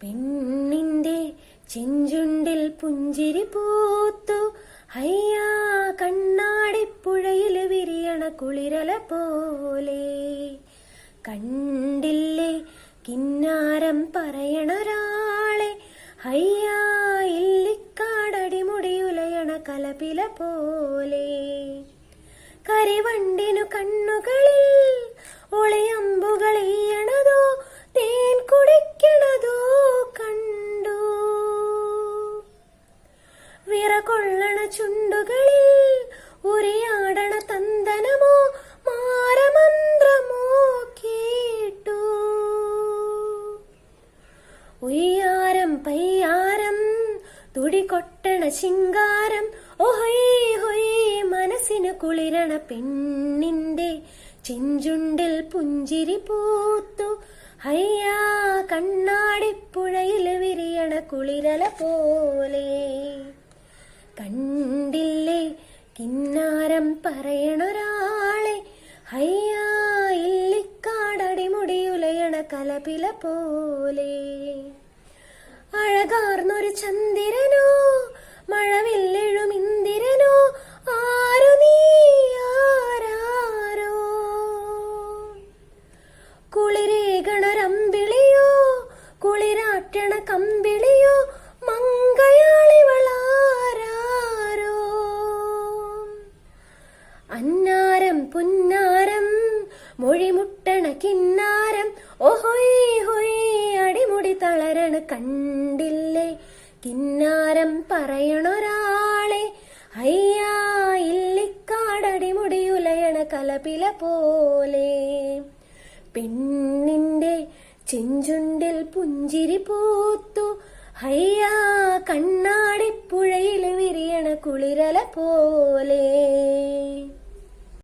പെണ്ണിന്റെ ചെഞ്ചുണ്ടിൽ പുഞ്ചിരി പൂത്തു. ഹയ്യാ കണ്ണാടിപ്പുഴയിൽ വിരിയണ കുളിരല പോലെ. കണ്ടില്ലേ കിന്നാരം പറയണൊരാളെ. ഇല്ലിക്കാടടി മുടിയുലയണ കലപില പോലെ. കരിവണ്ടിനു കണ്ണുകളിൽ ഒളിയമ്പുകൾ വിറകൊള്ളണ ചുണ്ടുകളിൽ ഉരിയാടണ തന്തനമോ മാരമന്ത്രമോ കേട്ടു. ഉയ്യാരം പയ്യാരം തുടികൊട്ടണ ശിങ്കാരം ഒഹൊയ് ഹൊയ് മനസ്സിന് കുളിരണ പെണ്ണിന്റെ ചിഞ്ചുണ്ടിൽ പുഞ്ചിരി പൂത്തു. ഹയ്യാ കണ്ണാടിപ്പുഴയിൽ വിരിയണ കുളിരല പോലെ. പറയണൊരാളെ ഹയ്യാ കലപില പോലെ. അഴകാർന്നൊരു ചന്ദിരനോ മഴവില്ലെഴും ഇന്ദിരനോ ആരു നീ ആരാരോ? കുളിരേകണൊരമ്പിളിയോ കുളിരാട്ടണ കമ്പിളിയോ മൊഴിമുട്ടണ കിന്നാരം. ഓഹോയ് ഹൊയ് അടിമുടി തളരണ കണ്ടില്ലേ? കിന്നാരം പറയണൊരാളെ അയ്യാ ഇല്ലിക്കാടടിമുടിയുലയണ കലപില പോലെ. പെണ്ണിന്റെ ചെഞ്ചുണ്ടിൽ പുഞ്ചിരി പൂത്തു അയ്യാ കണ്ണാടിപ്പുഴയിൽ വിരിയണ കുളിരല പോലെ.